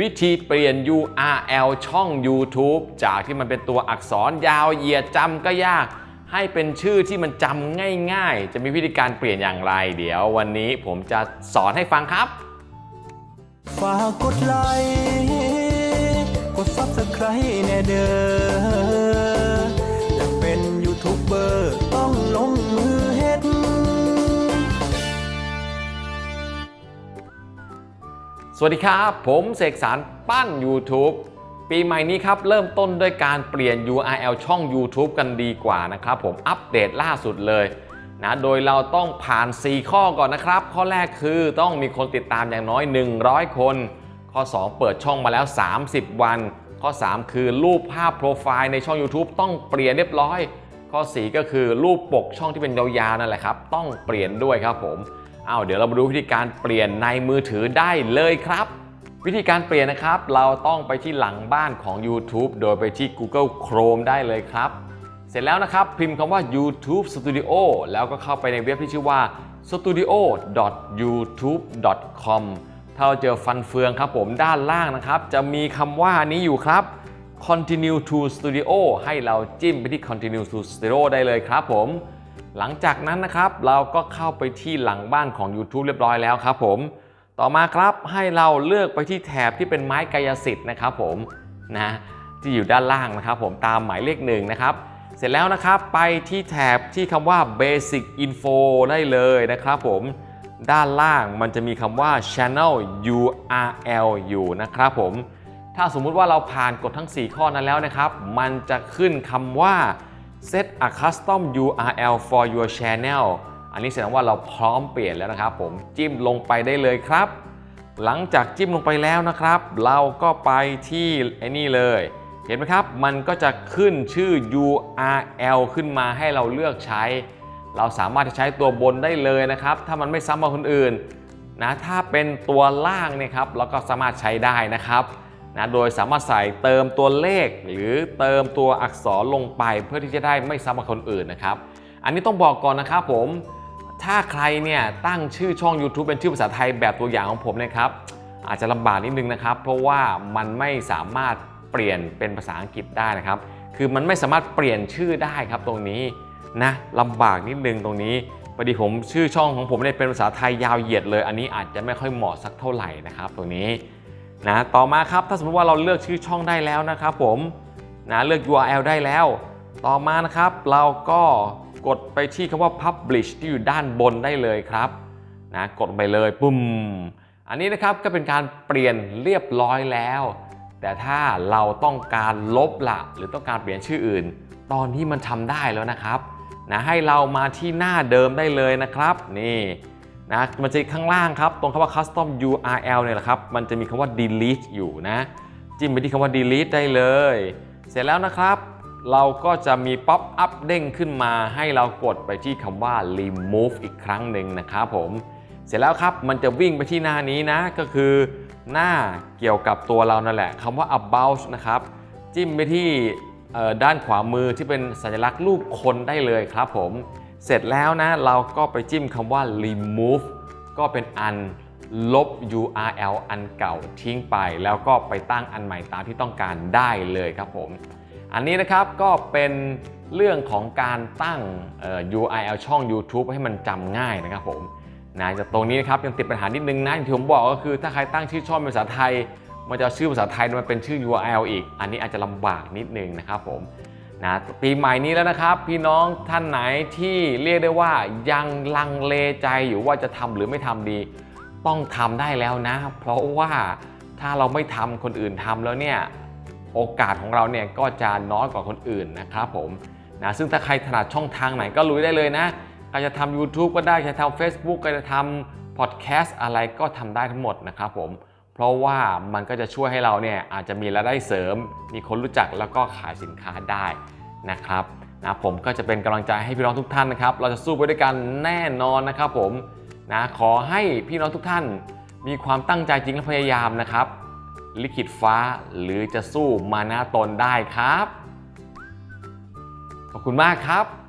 วิธีเปลี่ยน URL ช่อง YouTube จากที่มันเป็นตัวอักษรยาวเหยียดจำก็ยาก ให้เป็นชื่อที่มันจำง่ายๆ จะมีวิธีการเปลี่ยนอย่างไร เดี๋ยววันนี้ผมจะสอนให้ฟังครับ ฝากกดไลค์ กด Subscribe แน่เด้อ วัสดีครับ ผมเสกสารปั้น YouTube ปีใหม่นี้ครับ เริ่มต้นด้วยการเปลี่ยน URL ช่อง YouTube กันดีกว่านะครับผมอัปเดตล่าสุดเลยนะโดยเราต้องผ่าน 4 ข้อก่อนนะครับ ข้อแรกคือต้องมีคนติดตามอย่างน้อย 100 คน ข้อ 2 เปิดช่องมาแล้ว 30 วัน ข้อ 3 คือรูปภาพโปรไฟล์ในช่อง YouTube ต้องเปลี่ยนเรียบร้อย ข้อ 4 ก็คือรูปปกช่องที่เป็นยาวๆนั่นแหละครับ ต้องเปลี่ยนด้วยครับผม เอาเดี๋ยวเรามาดูวิธีการเปลี่ยนในมือถือได้เลยครับ วิธีการเปลี่ยนนะครับ เราต้องไปที่หลังบ้านของ YouTube โดยไปที่ Google Chrome ได้เลยครับ เสร็จแล้วนะครับ พิมพ์คำว่า YouTube Studio แล้วก็เข้าไปในเว็บที่ชื่อว่า studio.youtube.com ถ้าเราเจอฟันเฟืองครับผมด้านล่างนะครับ จะมีคำว่านี้อยู่ครับ continue to studio ให้เราจิ้มไปที่ continue to studio ได้เลยครับผม หลังจากนั้นนะครับเราก็เข้าไปที่หลังบ้านของ YouTube เรียบร้อยแล้วครับผม ต่อมาครับให้เราเลือกไปที่แถบที่เป็นไม้กายสิทธิ์นะครับผมนะที่อยู่ด้านล่างนะครับผมตามหมายเลขหนึ่งนะครับ เสร็จแล้วนะครับไปที่แถบที่คำว่า Basic Info ได้เลยนะครับผมด้านล่างมันจะมีคำว่า Channel URL อยู่นะครับผม ถ้าสมมุติว่าเราผ่านกฎทั้ง 4 ข้อนั้นแล้วนะครับ มันจะขึ้นคำว่า set a custom URL for your channel อันนี้แสดงว่าเราพร้อมเปลี่ยนแล้วนะครับผมจิ้มลงไปได้เลยครับ หลังจากจิ้มลงไปแล้วนะครับ เราก็ไปที่ไอ้นี่เลย เห็นไหมครับ มันก็จะขึ้นชื่อ URL ขึ้นมาให้เราเลือกใช้ เราสามารถจะใช้ตัวบนได้เลยนะครับ ถ้ามันไม่ซ้ำกับคนอื่นนะถ้าเป็นตัวล่างเนี่ยครับเราก็สามารถใช้ได้นะครับ นะโดยสามารถใส่เติมตัวเลข หรือเติมตัวอักษรลงไปเพื่อที่จะได้ไม่ซ้ำกับคนอื่นนะครับ อันนี้ต้องบอกก่อนนะครับผม ถ้าใครเนี่ยตั้งชื่อช่อง YouTube เป็นชื่อภาษาไทยแบบตัวอย่างของผมนะครับ อาจจะลำบากนิดนึงนะครับ เพราะว่ามันไม่สามารถเปลี่ยนเป็นภาษาอังกฤษได้นะครับ คือมันไม่สามารถเปลี่ยนชื่อได้ครับตรงนี้นะลำบากนิดนึงตรงนี้พอดีผมชื่อช่องของผมเนี่ยเป็นภาษาไทยยาวเหยียดเลย อันนี้อาจจะไม่ค่อยเหมาะสักเท่าไหร่นะครับ ตรงนี้ นะต่อมาครับถ้าสมมติว่าเราเลือกชื่อช่องได้แล้วนะครับผมนะเลือก URL ได้แล้ว ต่อมานะครับเราก็กดไปที่คำว่า publish ที่อยู่ด้านบนได้เลยครับนะกดไปเลยปุ่ม อันนี้นะครับก็เป็นการเปลี่ยนเรียบร้อยแล้ว แต่ถ้าเราต้องการลบละหรือต้องการเปลี่ยนชื่ออื่น ตอนนี้มันทำได้แล้วนะครับนะให้เรามาที่หน้าเดิมได้เลยนะครับ นี่ นะมันจะข้างล่างครับ ตรงคำว่า custom URL เนี่ยแหละครับ มันจะมีคำว่า delete อยู่นะ จิ้มไปที่คำว่า delete ได้เลย เสร็จแล้วนะครับ เราก็จะมีป๊อปอัพเด้งขึ้นมาให้เรากดไปที่คำว่า remove อีกครั้งหนึ่งนะครับผม เสร็จแล้วครับมันจะวิ่งไปที่หน้านี้นะ ก็คือหน้าเกี่ยวกับตัวเรานั่นแหละคำว่า about นะครับ จิ้มไปที่ด้านขวามือที่เป็นสัญลักษณ์รูปคนได้เลยครับผม เสร็จแล้วนะเราก็ไปจิ้มคำว่า remove ก็เป็นอันลบ URL อันเก่าทิ้งไป แล้วก็ไปตั้งอันใหม่ตามที่ต้องการได้เลยครับผม อันนี้นะครับก็เป็นเรื่องของการตั้ง URL ช่อง YouTube ให้มันจำง่ายนะครับผมนะแต่ตรงนี้นะครับยังติดปัญหานิดนึงนะอย่างที่ผมบอกก็คือถ้าใครตั้งชื่อช่องเป็นภาษาไทย มันจะชื่อภาษาไทยมาเป็นชื่อ URL อีก อันนี้อาจจะลำบากนิดนึงนะครับผม นะปีใหม่นี้แล้วนะครับ พี่น้องท่านไหนที่เรียกได้ว่ายังลังเลใจอยู่ว่าจะทำหรือไม่ทำดี ต้องทำได้แล้วนะ เพราะว่าถ้าเราไม่ทำคนอื่นทำแล้วเนี่ยโอกาสของเราเนี่ยก็จะน้อยกว่าคนอื่นนะครับผมนะซึ่งถ้าใครถนัดช่องทางไหนก็ลุยได้เลยนะใครจะทำ YouTube ก็ได้ใครจะทำ Facebook ก็จะทำพอดแคสต์อะไรก็ทำได้ทั้งหมดนะครับผม เพราะว่ามันก็จะช่วยให้เราเนี่ยอาจจะมีรายได้เสริม มีคนรู้จักแล้วก็ขายสินค้าได้นะครับนะผมก็จะเป็นกำลังใจให้พี่น้องทุกท่านนะครับ เราจะสู้ไปด้วยกันแน่นอนนะครับผมนะขอให้พี่น้องทุกท่านมีความตั้งใจจริงและพยายามนะครับ ลิขิตฟ้าหรือจะสู้มาหน้าตนได้ครับ ขอบคุณมากครับ